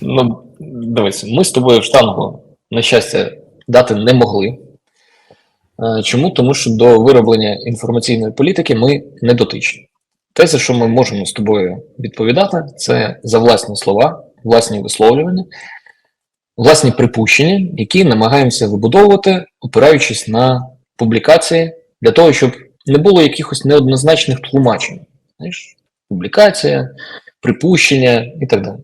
Ну, дивись, ми з тобою в штангу, на щастя, дати не могли. Е, Чому? Тому що до вироблення інформаційної політики ми не дотичні. Те, за що ми можемо з тобою відповідати, це за власні слова, власні висловлювання, власні припущення, які намагаємося вибудовувати, опираючись на публікації, для того, щоб не було якихось неоднозначних тлумачень. Знаєш, публікація, припущення і так далі.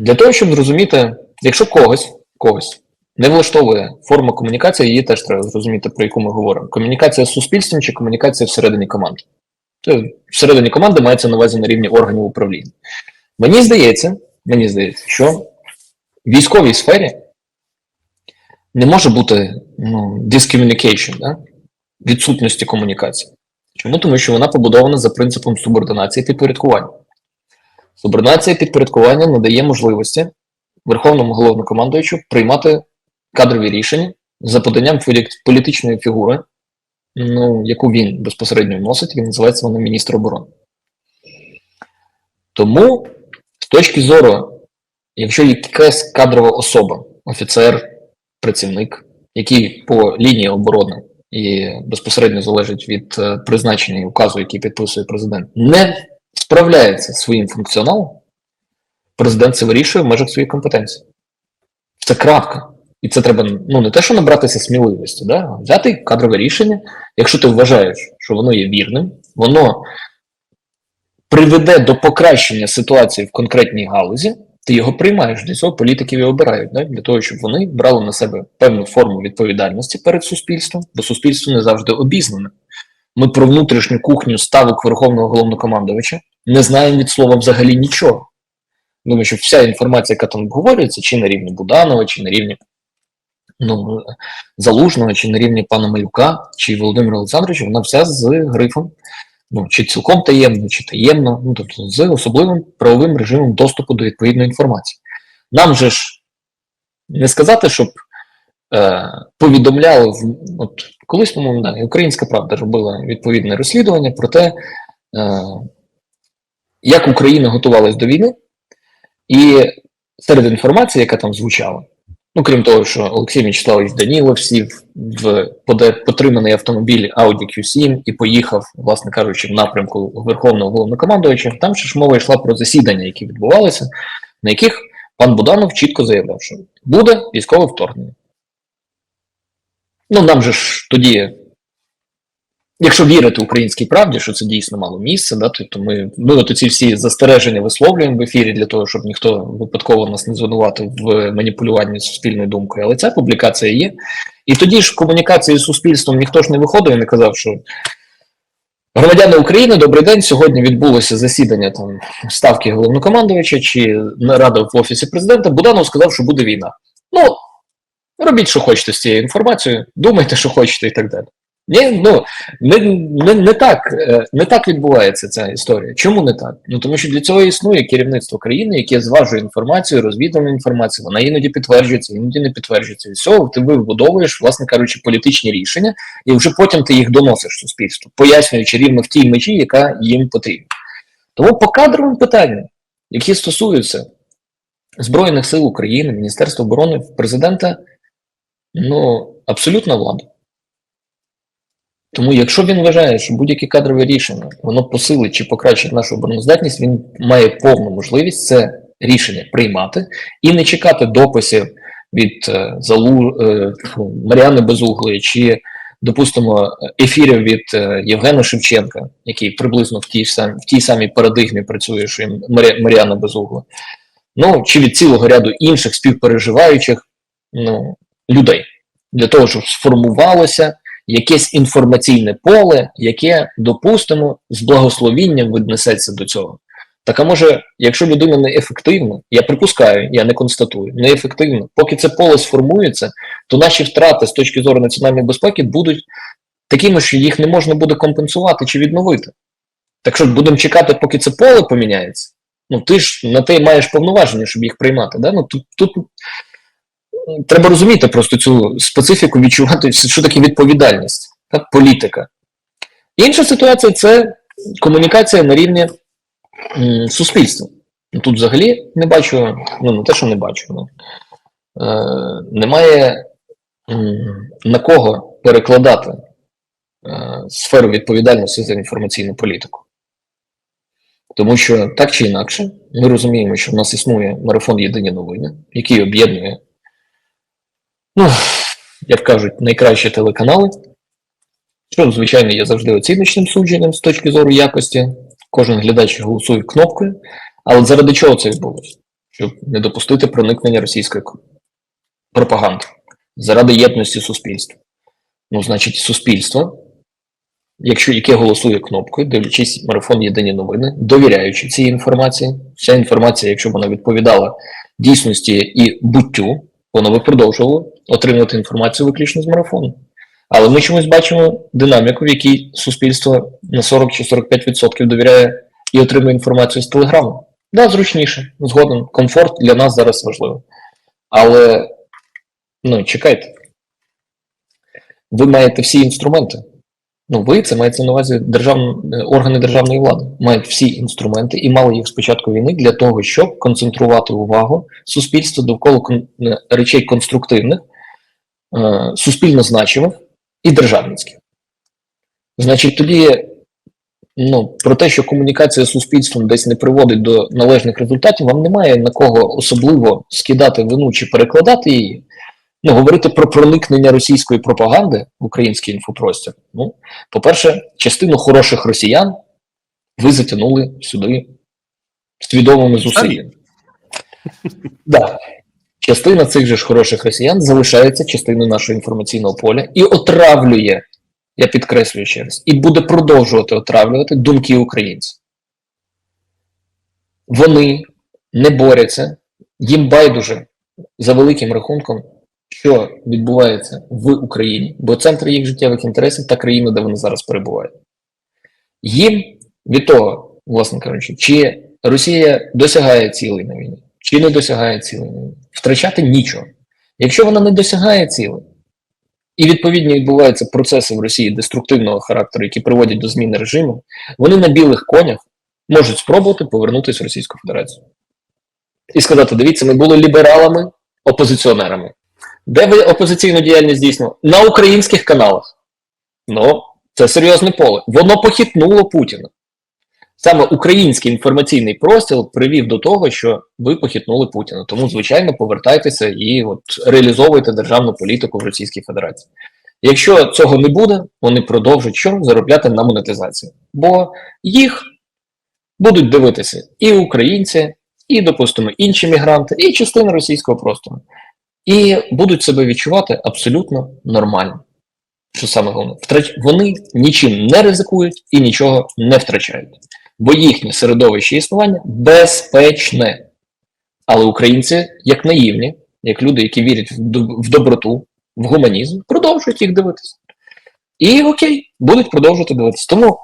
Для того, щоб зрозуміти, якщо когось, когось не влаштовує форма комунікації, її теж треба зрозуміти, про яку ми говоримо. Комунікація з суспільством чи комунікація всередині команди. Це всередині команди мається на увазі на рівні органів управління. Мені здається, мені здається, що в військовій сфері не може бути ну, discommunication, да? відсутності комунікації. Чому? Тому що вона побудована за принципом субординації підпорядкування. Субординація підпорядкування надає можливості Верховному головнокомандуючу приймати кадрові рішення за поданням політичної фігури, ну, яку він безпосередньо носить, він називається вона міністр оборони. Тому, з точки зору, якщо якась кадрова особа, офіцер, працівник, який по лінії оборони і безпосередньо залежить від е, призначення і указу, який підписує президент, не справляється зі своїм функціоналом, президент це вирішує в межах своїх компетенцій. Це крапка. І це треба ну не те, що набратися сміливості, да? а взяти кадрове рішення, якщо ти вважаєш, що воно є вірним, воно приведе до покращення ситуації в конкретній галузі, ти його приймаєш. Для цього політиків і обирають, да? для того, щоб вони брали на себе певну форму відповідальності перед суспільством, бо суспільство не завжди обізнане. Ми про внутрішню кухню ставок Верховного головнокомандувача не знаємо від слова взагалі нічого. Думаю, що вся інформація, яка там обговорюється, чи на рівні Буданова, чи на рівні ну, Залужного, чи на рівні пана Малюка, чи Володимира Олександровича, вона вся з грифом, ну, чи цілком таємно, чи таємно, ну, тобто з особливим правовим режимом доступу до відповідної інформації. Нам же ж не сказати, щоб е, повідомляли, от колись, по-моєму, да, Українська Правда робила відповідне розслідування про те, е, як Україна готувалась до війни, і серед інформації, яка там звучала, ну крім того, що Олексій Вячеславович Данілов сів в потриманий автомобіль Audi Q7 і поїхав, власне кажучи, в напрямку Верховного головнокомандувача, там ще ж мова йшла про засідання, які відбувалися, на яких пан Буданов чітко заявляв, що буде військове вторгнення. Ну, нам же ж тоді, якщо вірити українській правді, що це дійсно мало місце, да, то, то ми, ми от ці всі застереження висловлюємо в ефірі для того, щоб ніхто випадково нас не звинуватив в маніпулюванні суспільною думкою. Але ця публікація є. І тоді ж в комунікації з суспільством ніхто ж не виходив і не казав, що громадяни України, добрий день. Сьогодні відбулося засідання там ставки головнокомандувача чи нарада в офісі президента. Буданов сказав, що буде війна. Ну, робіть, що хочете з цією інформацією, думайте, що хочете, і так далі. Ні, ну не, не, не, так, е, не так відбувається ця історія. Чому не так? Ну тому що для цього існує керівництво країни, яке зважує інформацію, розвідувальну інформацію. Вона іноді підтверджується, іноді не підтверджується. І все, ти вибудовуєш, власне кажучи, політичні рішення, і вже потім ти їх доносиш суспільству, пояснюючи рівно в тій межі, яка їм потрібна. Тому по кадровим питанням, які стосуються Збройних сил України, Міністерства оборони, президента, ну абсолютна влада. Тому, якщо він вважає, що будь-яке кадрове рішення воно посилить чи покращить нашу обороноздатність, він має повну можливість це рішення приймати і не чекати дописів від е, Залу е, Маріани Безуглої чи, допустимо, ефірів від е, Євгена Шевченка, який приблизно в тій, сам, в тій самій парадигмі працює, що і Марі, Маріана Безугла. Ну, чи від цілого ряду інших співпереживаючих ну, людей для того, щоб сформувалося якесь інформаційне поле, яке, допустимо, з благословінням віднесеться до цього. Так а може, якщо людина неефективна, я припускаю, я не констатую, неефективна, поки це поле сформується, то наші втрати з точки зору національної безпеки будуть такими, що їх не можна буде компенсувати чи відновити. Так що будемо чекати, поки це поле поміняється. Ну, ти ж на те маєш повноваження, щоб їх приймати. Да? Ну, тут, тут треба розуміти просто цю специфіку, відчувати, що таке відповідальність, так, політика. Інша ситуація це комунікація на рівні суспільства. Тут взагалі не бачу, ну не те, що не бачу, ну, е, немає м, на кого перекладати е, сферу відповідальності за інформаційну політику. Тому що так чи інакше, ми розуміємо, що в нас існує марафон Єдині новини, який об'єднує, ну, як кажуть, найкращі телеканали, що, звичайно, є завжди оціночним судженням з точки зору якості. Кожен глядач голосує кнопкою. Але заради чого це відбулося? Щоб не допустити проникнення російської пропаганди. Заради єдності суспільства. Ну, значить, суспільство, якщо яке голосує кнопкою, дивлячись марафон Єдині новини, довіряючи цій інформації, вся інформація, якщо вона відповідала дійсності і буттю, воно би продовжувало отримувати інформацію виключно з марафону. Але ми чомусь бачимо динаміку, в якій суспільство на 40 чи 45% довіряє і отримує інформацію з телеграму. Да, зручніше, згоден. Комфорт для нас зараз важливий. Але ну, чекайте. Ви маєте всі інструменти. Ну, ви це мається на увазі держав... органи державної влади, мають всі інструменти і мали їх з початку війни для того, щоб концентрувати увагу суспільства довкола кон... речей конструктивних, е... суспільно значимих і державницьких. Значить, тоді ну, про те, що комунікація з суспільством десь не приводить до належних результатів, вам немає на кого особливо скидати вину чи перекладати її. Ну, говорити про проникнення російської пропаганди в український інфопростір. Ну, по-перше, частину хороших росіян ви затягнули сюди свідомими зусиллями. Да. Частина цих же ж хороших росіян залишається частиною нашого інформаційного поля і отравлює я підкреслюю ще раз, і буде продовжувати отравлювати думки українців. Вони не борються, їм байдуже за великим рахунком, що відбувається в Україні, бо центр їх життєвих інтересів та країна, де вони зараз перебувають. Їм від того, власне кажучи, чи Росія досягає цілей на війні, чи не досягає цілей на війні, втрачати нічого. Якщо вона не досягає цілей, і відповідно відбуваються процеси в Росії деструктивного характеру, які приводять до зміни режиму, вони на білих конях можуть спробувати повернутися в Російську Федерацію. І сказати: дивіться, ми були лібералами, опозиціонерами. Де ви опозиційну діяльність здійснили? На українських каналах. Ну, це серйозне поле. Воно похитнуло Путіна. Саме український інформаційний простіл привів до того, що ви похитнули Путіна. Тому, звичайно, повертайтеся і от реалізовуйте державну політику в Російській Федерації. Якщо цього не буде, вони продовжать що заробляти на монетизацію. Бо їх будуть дивитися і українці, і, допустимо, інші мігранти, і частина російського простору. І будуть себе відчувати абсолютно нормально. Що саме головне, втрач... вони нічим не ризикують і нічого не втрачають бо їхнє середовище існування безпечне. Але українці, як наївні, як люди, які вірять в доброту, в гуманізм, продовжують їх дивитися. І окей, будуть продовжувати дивитися. Тому,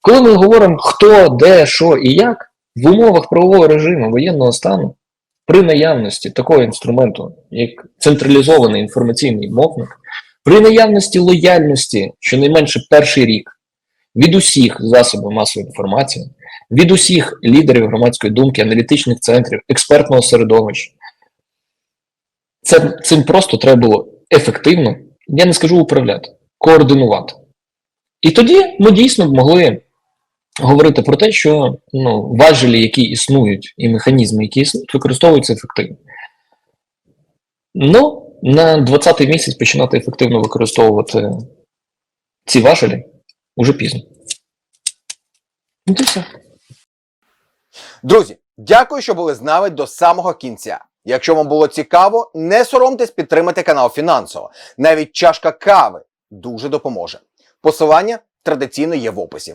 коли ми говоримо, хто, де, що і як, в умовах правового режиму воєнного стану, при наявності такого інструменту, як централізований інформаційний мовник, при наявності лояльності, щонайменше перший рік, від усіх засобів масової інформації, від усіх лідерів громадської думки, аналітичних центрів, експертного середовища. Це, Цим просто треба було ефективно, я не скажу управляти, координувати. І тоді ми дійсно могли говорити про те, що ну, важелі, які існують, і механізми, які існують, використовуються ефективно. Ну, на 20-й місяць починати ефективно використовувати ці важелі уже пізно. Ну, то все. Друзі, дякую, що були з нами до самого кінця. Якщо вам було цікаво, не соромтесь підтримати канал фінансово. Навіть чашка кави дуже допоможе. Посилання традиційно є в описі.